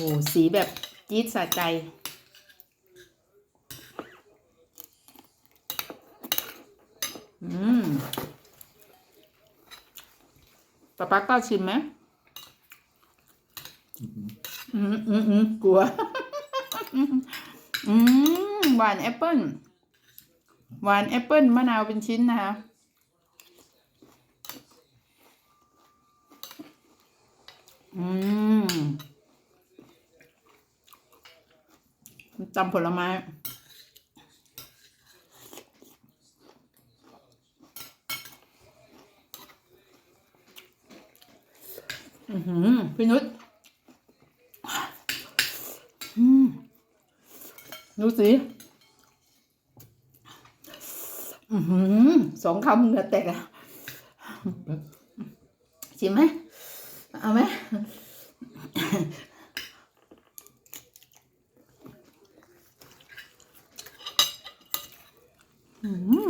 โอ้สีแบบจี๊ดสะใจ อืมป้าปักเป้าชิมไหมอืมอืมอืมกลัว อืมหวานแอปเปิ้ลหวานแอปเปิ้ลมะนาวเป็นชิ้นนะคะอืม จำผลไม้พี่นุชดูสิสองคำเหงื่อแตกอะชิมไหม เอาไหม อืม